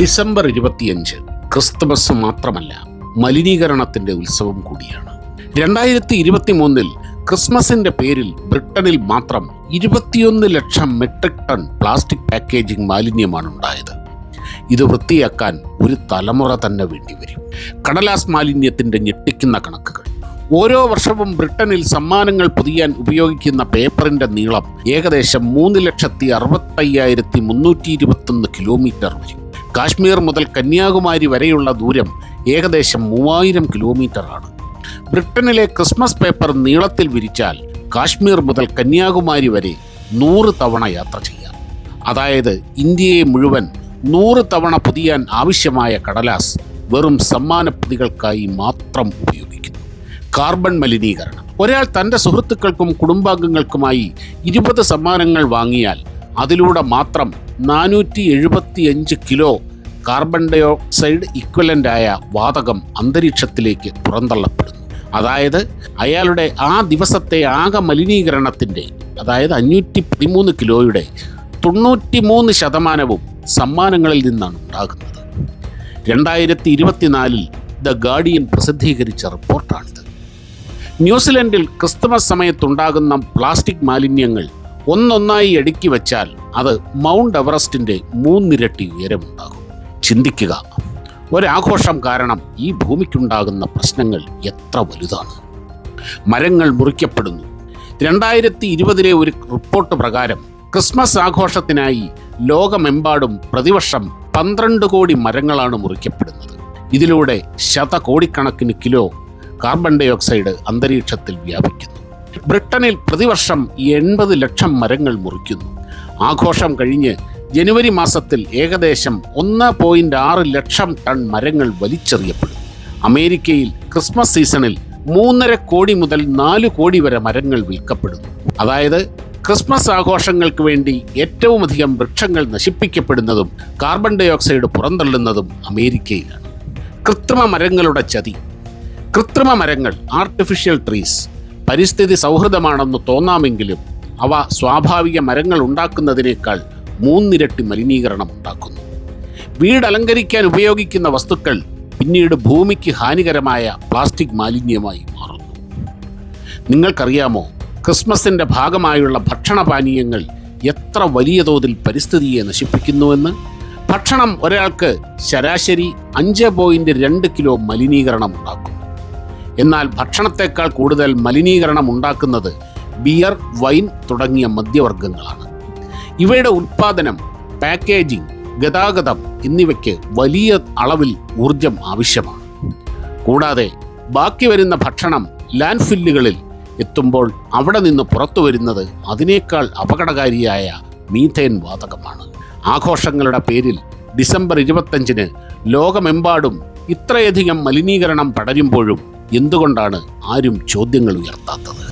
December ഇരുപത്തിയഞ്ച് Christmas മാത്രമല്ല മലിനീകരണത്തിന്റെ ഉത്സവം കൂടിയാണ്. രണ്ടായിരത്തി ഇരുപത്തി മൂന്നിൽ ക്രിസ്മസിന്റെ പേരിൽ ബ്രിട്ടനിൽ മാത്രം ഇരുപത്തിയൊന്ന് lakh metric ton plastic packaging മാലിന്യമാണ് ഉണ്ടായത്. ഇത് വൃത്തിയാക്കാൻ ഒരു തലമുറ തന്നെ വേണ്ടിവരും കടലാസ് മാലിന്യത്തിന്റെ ഞെട്ടിക്കുന്ന കണക്കുകൾ. ഓരോ വർഷവും ബ്രിട്ടനിൽ സമ്മാനങ്ങൾ പൊതിയാൻ ഉപയോഗിക്കുന്ന പേപ്പറിന്റെ നീളം ഏകദേശം മൂന്ന് ലക്ഷത്തി അറുപത്തയ്യായിരത്തി മുന്നൂറ്റി ഇരുപത്തൊന്ന് കിലോമീറ്റർ വരും. കാശ്മീർ മുതൽ കന്യാകുമാരി വരെയുള്ള ദൂരം ഏകദേശം മൂവായിരം കിലോമീറ്റർ ആണ് ബ്രിട്ടനിലെ ക്രിസ്മസ് പേപ്പർ നീളത്തിൽ വിരിച്ചാൽ കാശ്മീർ മുതൽ കന്യാകുമാരി വരെ നൂറ് തവണ യാത്ര ചെയ്യാം. അതായത് ഇന്ത്യയെ മുഴുവൻ നൂറ് തവണ പുതിയാൻ ആവശ്യമായ കടലാസ് വെറും സമ്മാനപ്പൊതികൾക്കായി മാത്രം ഉപയോഗിക്കുന്നു. കാർബൺ മലിനീകരണം. ഒരാൾ തന്റെ സുഹൃത്തുക്കൾക്കും കുടുംബാംഗങ്ങൾക്കുമായി ഇരുപത് സമ്മാനങ്ങൾ വാങ്ങിയാൽ അതിലൂടെ മാത്രം നാനൂറ്റി എഴുപത്തിയഞ്ച് കിലോ കാർബൺ ഡൈ ഓക്സൈഡ് ഇക്വലന്റായ വാതകം അന്തരീക്ഷത്തിലേക്ക് പുറന്തള്ളപ്പെടുന്നു. അതായത് അയാളുടെ ആ ദിവസത്തെ ആകെ മലിനീകരണത്തിന്റെ അതായത് അഞ്ഞൂറ്റി പതിമൂന്ന് കിലോയുടെ തൊണ്ണൂറ്റി മൂന്ന് ശതമാനവും സമ്മാനങ്ങളിൽ നിന്നാണ് ഉണ്ടാകുന്നത്. രണ്ടായിരത്തി ഇരുപത്തിനാലിൽ ദ ഗാർഡിയൻ പ്രസിദ്ധീകരിച്ച റിപ്പോർട്ടാണിത്. ന്യൂസിലൻഡിൽ ക്രിസ്തുമസ് സമയത്തുണ്ടാകുന്ന പ്ലാസ്റ്റിക് മാലിന്യങ്ങൾ ഒന്നൊന്നായി അടുക്കി വച്ചാൽ അത് മൗണ്ട് എവറസ്റ്റിന്റെ മൂന്നിരട്ടി ഉയരമുണ്ടാകും. ചിന്തിക്കുക ഒരാഘോഷം കാരണം ഈ ഭൂമിക്കുണ്ടാകുന്ന പ്രശ്നങ്ങൾ എത്ര വലുതാണ്? മരങ്ങൾ മുറിക്കപ്പെടുന്നു. രണ്ടായിരത്തി ഇരുപതിലെ ഒരു റിപ്പോർട്ട് പ്രകാരം ക്രിസ്മസ് ആഘോഷത്തിനായി ലോകമെമ്പാടും പ്രതിവർഷം പന്ത്രണ്ട് കോടി മരങ്ങളാണ് മുറിക്കപ്പെടുന്നത്. ഇതിലൂടെ ശതകോടിക്കണക്കിന് കിലോ കാർബൺ ഡൈ ഓക്സൈഡ് അന്തരീക്ഷത്തിൽ വ്യാപിക്കുന്നു. ബ്രിട്ടനിൽ പ്രതിവർഷം എൺപത് ലക്ഷം മരങ്ങൾ മുറിക്കുന്നു. ആഘോഷം കഴിഞ്ഞ് ജനുവരി മാസത്തിൽ ഏകദേശം ഒന്ന് പോയിന്റ് ആറ് ലക്ഷം ടൺ മരങ്ങൾ വലിച്ചെറിയപ്പെടും. അമേരിക്കയിൽ ക്രിസ്മസ് സീസണിൽ മൂന്നര കോടി മുതൽ നാല് കോടി വരെ മരങ്ങൾ വിൽക്കപ്പെടുന്നു. അതായത് ക്രിസ്മസ് ആഘോഷങ്ങൾക്ക് വേണ്ടി ഏറ്റവും അധികം വൃക്ഷങ്ങൾ നശിപ്പിക്കപ്പെടുന്നതും കാർബൺ ഡൈ ഓക്സൈഡ് പുറന്തള്ളുന്നതും അമേരിക്കയിലാണ്. കൃത്രിമ മരങ്ങളുടെ ചതി. കൃത്രിമ മരങ്ങൾ ആർട്ടിഫിഷ്യൽ ട്രീസ് പരിസ്ഥിതി സൗഹൃദമാണെന്ന് തോന്നാമെങ്കിലും അവ സ്വാഭാവിക മരങ്ങൾ ഉണ്ടാക്കുന്നതിനേക്കാൾ മൂന്നിരട്ടി മലിനീകരണം ഉണ്ടാക്കുന്നു. വീട് അലങ്കരിക്കാൻ ഉപയോഗിക്കുന്ന വസ്തുക്കൾ പിന്നീട് ഭൂമിക്ക് ഹാനികരമായ പ്ലാസ്റ്റിക് മാലിന്യമായി മാറുന്നു. നിങ്ങൾക്കറിയാമോ ക്രിസ്മസിന്റെ ഭാഗമായുള്ള ഭക്ഷണപാനീയങ്ങൾ എത്ര വലിയ തോതിൽ പരിസ്ഥിതിയെ നശിപ്പിക്കുന്നുവെന്ന്? ഭക്ഷണം ഒരാൾക്ക് ശരാശരി അഞ്ച് പോയിന്റ് രണ്ട് കിലോ മലിനീകരണം ഉണ്ടാക്കും എന്നാൽ ഭക്ഷണത്തെക്കാൾ കൂടുതൽ മലിനീകരണം ഉണ്ടാക്കുന്നത് ബിയർ വൈൻ തുടങ്ങിയ മദ്യവർഗങ്ങളാണ്. ഇവയുടെ ഉൽപ്പാദനം പാക്കേജിംഗ് ഗതാഗതം എന്നിവയ്ക്ക് വലിയ അളവിൽ ഊർജം ആവശ്യമാണ്. കൂടാതെ ബാക്കി വരുന്ന ഭക്ഷണം ലാൻഡ് ഫില്ലുകളിൽ എത്തുമ്പോൾ അവിടെ നിന്ന് പുറത്തു വരുന്നത് അതിനേക്കാൾ അപകടകാരിയായ മീഥേൻ വാതകമാണ്. ആഘോഷങ്ങളുടെ പേരിൽ ഡിസംബർ ഇരുപത്തഞ്ചിന് ലോകമെമ്പാടും ഇത്രയധികം മലിനീകരണം പടരുമ്പോഴും എന്തുകൊണ്ടാണ് ആരും ചോദ്യങ്ങൾ ഉയർത്താത്തത്?